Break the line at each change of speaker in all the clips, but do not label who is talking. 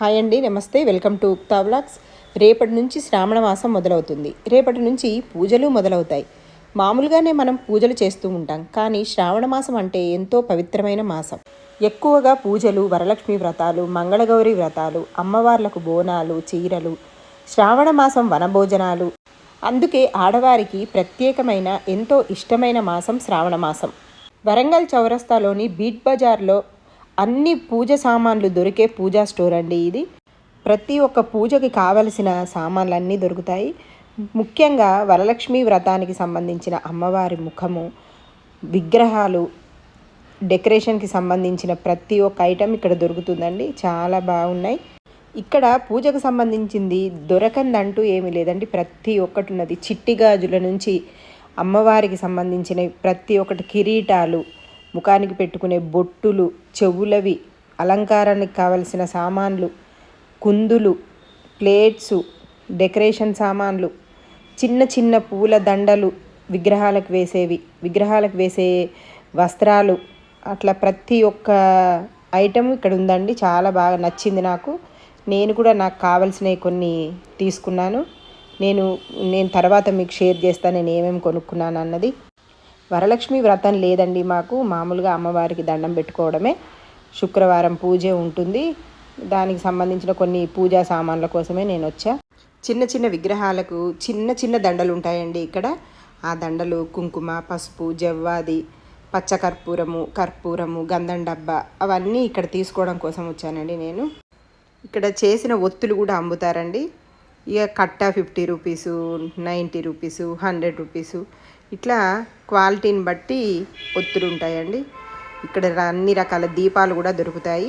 Hi అండి నమస్తే. Welcome to ఉక్తా blogs రేపటి నుంచి శ్రావణ మాసం మొదలవుతుంది. రేపటి నుంచి పూజలు మొదలవుతాయి. మామూలుగానే మనం పూజలు చేస్తూ ఉంటాం కానీ శ్రావణ మాసం అంటే ఎంతో పవిత్రమైన మాసం. ఎక్కువగా పూజలు వరలక్ష్మి వ్రతాలు మంగళగౌరి వ్రతాలు అమ్మవార్లకు బోనాలు చీరలు శ్రావణ మాసం వనభోజనాలు. అందుకే ఆడవారికి ప్రత్యేకమైన ఎంతో ఇష్టమైన మాసం శ్రావణ మాసం. వరంగల్ చౌరస్తాలోని బీట్ బజార్లో అన్ని పూజ సామాన్లు దొరికే పూజా స్టోర్ అండి ఇది. ప్రతి ఒక్క పూజకి కావలసిన సామాన్లు అన్నీ దొరుకుతాయి. ముఖ్యంగా వరలక్ష్మి వ్రతానికి సంబంధించిన అమ్మవారి ముఖము విగ్రహాలు డెకరేషన్కి సంబంధించిన ప్రతి ఒక్క ఐటెం ఇక్కడ దొరుకుతుందండి. చాలా బాగున్నాయి. ఇక్కడ పూజకు సంబంధించింది దొరకందంటూ ఏమీ లేదండి. ప్రతి ఒక్కటి ఉన్నది. చిట్టి గాజుల నుంచి అమ్మవారికి సంబంధించిన ప్రతి ఒక్కటి కిరీటాలు ముఖానికి పెట్టుకునే బొట్టులు చెవులవి అలంకారానికి కావలసిన సామాన్లు కుందులు ప్లేట్సు డెకరేషన్ సామాన్లు చిన్న చిన్న పూల దండలు విగ్రహాలకు వేసేవి. విగ్రహాలకు వేసే వస్త్రాలు అట్లా ప్రతి ఒక్క ఐటెం ఇక్కడ ఉందండి. చాలా బాగా నచ్చింది నాకు. నేను కూడా నాకు కావలసినవి కొన్ని తీసుకున్నాను. నేను నేను తర్వాత మీకు షేర్ చేస్తాను నేను ఏమేమి కొనుక్కున్నాను అన్నది. వరలక్ష్మి వ్రతం లేదండి మాకు. మామూలుగా అమ్మవారికి దండం పెట్టుకోవడమే. శుక్రవారం పూజ ఉంటుంది. దానికి సంబంధించిన కొన్ని పూజా సామాన్ల కోసమే నేను వచ్చా. చిన్న చిన్న విగ్రహాలకు చిన్న చిన్న దండలు ఉంటాయండి ఇక్కడ. ఆ దండలు కుంకుమ పసుపు జవ్వాది పచ్చ కర్పూరము కర్పూరము గంధం డబ్బా అవన్నీ ఇక్కడ తీసుకోవడం కోసం వచ్చానండి నేను. ఇక్కడ చేసిన ఒత్తులు కూడా అమ్ముతారండి. ఇక కట్ట fifty rupees ninety rupees hundred rupees ఇట్లా క్వాలిటీని బట్టి ఒత్తులు ఉంటాయండి ఇక్కడ అన్ని రకాల దీపాలు కూడా దొరుకుతాయి.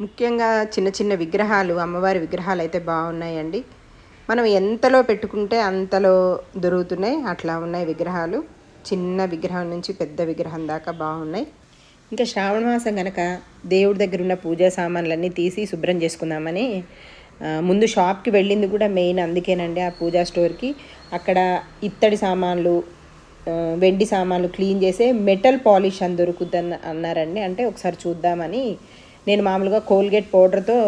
ముఖ్యంగా చిన్న చిన్న విగ్రహాలు అమ్మవారి విగ్రహాలు అయితే బాగున్నాయండి. మనం ఎంతలో పెట్టుకుంటే అంతలో దొరుకుతున్నాయి అట్లా ఉన్నాయి విగ్రహాలు. చిన్న విగ్రహం నుంచి పెద్ద విగ్రహం దాకా బాగున్నాయి. ఇంకా శ్రావణ మాసం కనుక దేవుడి దగ్గర ఉన్న పూజా సామాన్లన్నీ తీసి శుభ్రం చేసుకుందామని ముందు షాప్కి వెళ్ళింది కూడా మెయిన్ అందుకేనండి ఆ పూజా స్టోర్కి. అక్కడ ఇత్తడి సామాన్లు వెండి సామాన్లు క్లీన్ చేసే మెటల్ పాలిష్ అని దొరుకుద్దని అన్నారండి. అంటే ఒకసారి చూద్దామని నేను మామూలుగా కోల్గేట్ పౌడర్తో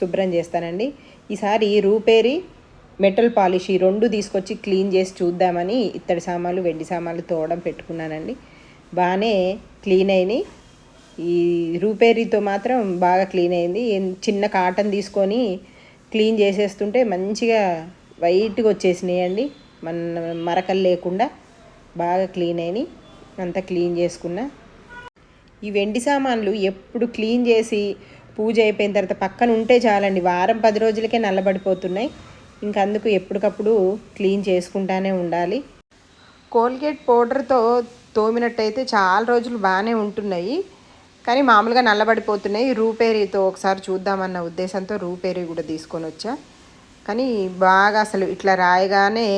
శుభ్రం చేస్తానండి. ఈసారి రూపేరి మెటల్ పాలిష్ ఈ రెండు తీసుకొచ్చి క్లీన్ చేసి చూద్దామని ఇత్తడి సామాన్లు వెండి సామాన్లు తోవడం పెట్టుకున్నానండి. బాగానే క్లీన్ అయినాయి. ఈ రూపేరీతో మాత్రం బాగా క్లీన్ అయింది. చిన్న కాటన్ తీసుకొని క్లీన్ చేసేస్తుంటే మంచిగా వైట్గా వచ్చేసినాయండి. మన మరకలు లేకుండా. బాగా క్లీన్ అయినాయి అంతా క్లీన్ చేసుకున్నా. ఈ వెండి సామాన్లు ఎప్పుడు క్లీన్ చేసి పూజ అయిపోయిన తర్వాత పక్కన ఉంటే చాలండి. వారం పది రోజులకే నల్లబడిపోతున్నాయి. ఇంకందుకు ఎప్పటికప్పుడు క్లీన్ చేసుకుంటానే ఉండాలి. కోల్గేట్ పౌడర్తో తోమినట్టయితే చాలా రోజులు బాగానే ఉంటున్నాయి. కానీ మామూలుగా నల్లబడిపోతున్నాయి. రూపేరీతో ఒకసారి చూద్దామన్న ఉద్దేశంతో రూపేరీ కూడా తీసుకొని వచ్చా. కానీ బాగా అసలు ఇట్లా రాయగానే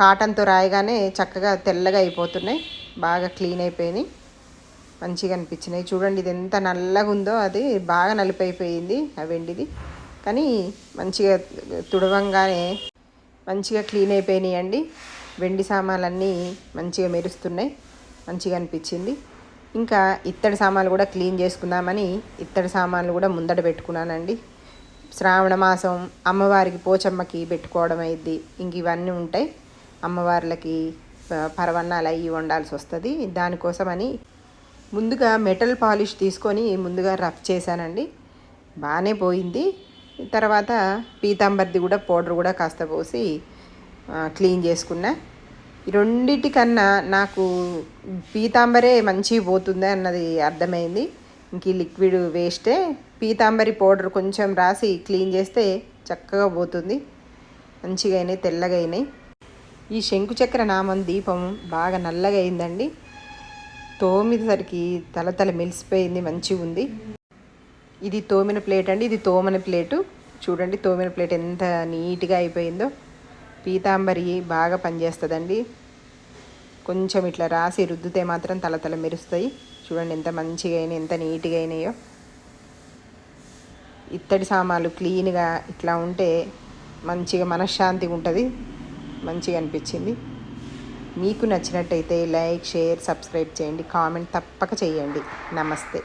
కాటన్తో రాయగానే చక్కగా తెల్లగా అయిపోతున్నాయి. బాగా క్లీన్ అయిపోయినాయి మంచిగా అనిపించినాయి. చూడండి ఇది ఎంత నల్లగా ఉందో అది బాగా నలిపైపోయింది ఆ వెండిది. కానీ మంచిగా తుడవంగానే మంచిగా క్లీన్ అయిపోయినాయి అండి వెండి సామాన్లన్నీ మంచిగా మెరుస్తున్నాయి. మంచిగా అనిపించింది. ఇంకా ఇత్తడి సామాన్లు కూడా క్లీన్ చేసుకుందామని ఇత్తడి సామాన్లు కూడా ముందట పెట్టుకున్నానండి. శ్రావణ మాసం అమ్మవారికి పోచమ్మకి పెట్టుకోవడం అయింది ఇంక ఇవన్నీ ఉంటాయి అమ్మవార్లకి పరవన్నాలు అవి వండాల్సి వస్తుంది. దానికోసమని ముందుగా మెటల్ పాలిష్ తీసుకొని ముందుగా రఫ్ చేశానండి. బాగానే పోయింది. తర్వాత పీతాంబర్ది కూడా పౌడర్ కూడా కాస్త పోసి క్లీన్ చేసుకున్నా. ఈ రెండిటికన్నా నాకు పీతాంబరే మంచి పోతుంది అన్నది అర్థమైంది. ఇంక ఈ లిక్విడ్ వేస్టే పీతాంబరి పౌడర్ కొంచెం రాసి క్లీన్ చేస్తే చక్కగా పోతుంది. మంచిగా అయినాయి తెల్లగా అయినాయి. ఈ శంకుచక్ర నామం దీపం బాగా నల్లగా అయిందండి. తోమిసరికి తల తల మెలిసిపోయింది మంచిగా ఉంది. ఇది తోమిన ప్లేట్ అండి ఇది తోమని ప్లేటు. చూడండి తోమిన ప్లేట్ ఎంత నీట్గా అయిపోయిందో. పీతాంబరి బాగా పనిచేస్తుందండి. కొంచెం ఇట్లా రాసి రుద్దితే మాత్రం తల తల మెరుస్తాయి. చూడండి ఎంత మంచిగా అయినాయి ఎంత నీట్గా అయినాయో. ఇత్తడి సామాన్లు క్లీన్గా ఇట్లా ఉంటే మంచిగా మనశ్శాంతిగా ఉంటుంది మంచిగా అనిపించింది. మీకు నచ్చినట్టయితే లైక్ షేర్ సబ్స్క్రైబ్ చేయండి. కామెంట్ తప్పక చేయండి. నమస్తే.